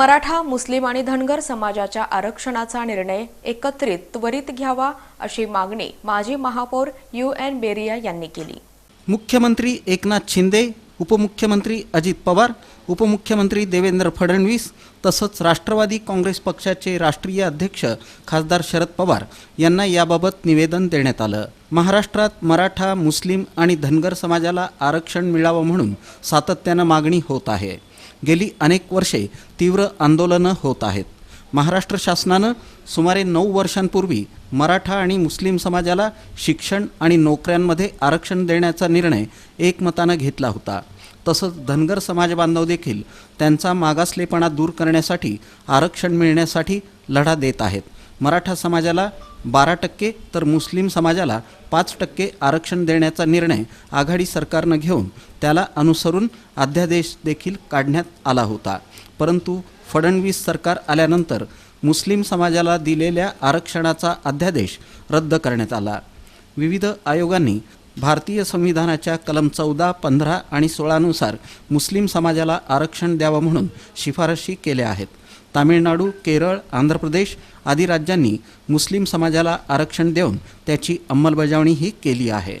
मराठा मुस्लिम आणि धनगर समाजाच्या आरक्षणाचा निर्णय एकत्रित त्वरित घ्यावा अशी मागणी माजी महापौर यू एन बेरिया यांनी केली. मुख्यमंत्री एकनाथ शिंदे उपमुख्यमंत्री अजित पवार उपमुख्यमंत्री देवेंद्र फडणवीस तसंच राष्ट्रवादी काँग्रेस पक्षाचे राष्ट्रीय अध्यक्ष खासदार शरद पवार यांना याबाबत निवेदन देण्यात आलं. महाराष्ट्रात मराठा मुस्लिम आणि धनगर समाजाला आरक्षण मिळावं म्हणून सातत्यानं मागणी होत आहे. गेली अनेक वर्षे तीव्र आंदोलनं होत आहेत. महाराष्ट्र शासनानं सुमारे नऊ वर्षांपूर्वी मराठा आणि मुस्लिम समाजाला शिक्षण आणि नोकऱ्यांमध्ये आरक्षण देण्याचा निर्णय एकमतानं घेतला होता. तसंच धनगर समाजबांधव देखील त्यांचा मागासलेपणा दूर करण्यासाठी आरक्षण मिळण्यासाठी लढा देत आहेत. मराठा समाजाला बारा टक्के तर मुस्लिम समाजाला पाच टक्के आरक्षण देण्याचा निर्णय आघाडी सरकारनं घेऊन त्याला अनुसरून अध्यादेश देखील काढण्यात आला होता. परंतु फडणवीस सरकार आल्यानंतर मुस्लिम समाजाला दिलेल्या आरक्षणाचा अध्यादेश रद्द करण्यात आला. विविध आयोगांनी भारतीय संविधानाच्या कलम चौदा पंधरा आणि सोळानुसार मुस्लिम समाजाला आरक्षण द्यावं म्हणून शिफारशी केल्या आहेत. तामिळनाडू केरळ आंध्र प्रदेश आदी राज्यांनी मुस्लिम समाजाला आरक्षण देऊन त्याची अंमलबजावणीही केली आहे.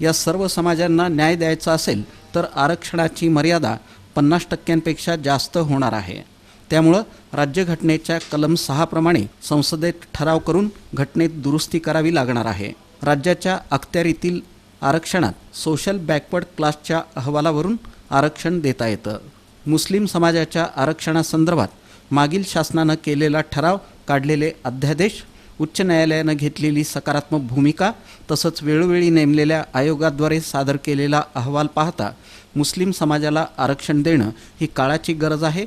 या सर्व समाजांना न्याय द्यायचा असेल तर आरक्षणाची मर्यादा पन्नास टक्क्यांपेक्षा जास्त होणार आहे. त्यामुळं राज्यघटनेच्या कलम सहाप्रमाणे संसदेत ठराव करून घटनेत दुरुस्ती करावी लागणार आहे. राज्याच्या अखत्यारीतील आरक्षणात सोशल बॅकवर्ड क्लासच्या अहवालावरून आरक्षण देता येतं. मुस्लिम समाजाच्या आरक्षणासंदर्भात मागील शासनानं केलेला ठराव काढलेले अध्यादेश उच्च न्यायालयानं घेतलेली सकारात्मक भूमिका तसंच वेळोवेळी नेमलेल्या आयोगाद्वारे सादर केलेला अहवाल पाहता मुस्लिम समाजाला आरक्षण देणं ही काळाची गरज आहे.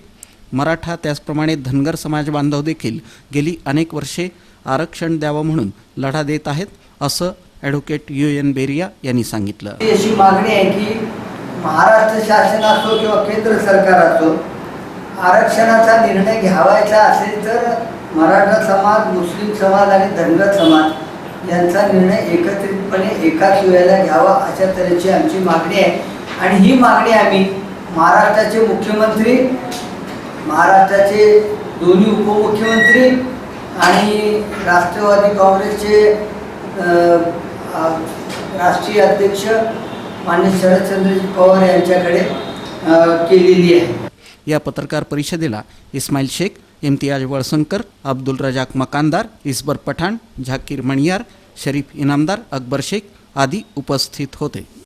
मराठा त्याचप्रमाणे धनगर समाज बांधव देखील गेली अनेक वर्षे आरक्षण द्यावं म्हणून लढा देत आहेत असं ॲडव्होकेट यू एन बेरिया यांनी सांगितलं. अशी मागणी आहे की महाराष्ट्र शासन असो किंवा केंद्र सरकार असो आरक्षणाचा निर्णय घ्यावायचा असेल तर मराठा समाज मुस्लिम समाज आणि धनगर समाज यांचा निर्णय एकत्रितपणे एकाच वेळेला घ्यावा अशा तऱ्हेची आमची मागणी आहे. आणि ही मागणी आम्ही महाराष्ट्राचे मुख्यमंत्री महाराष्ट्राचे दोन्ही उपमुख्यमंत्री आणि राष्ट्रवादी काँग्रेसचे राष्ट्रीय अध्यक्ष मान्य शरदचंद्रजी पवार यांच्याकडे केलेली आहे. या पत्रकार परिषदेला इस्माईल शेख इम्तियाज वळसंकर अब्दुल रजाक मकानदार इस्बर पठाण झाकीर मणियार शरीफ इनामदार अकबर शेख आदी उपस्थित होते.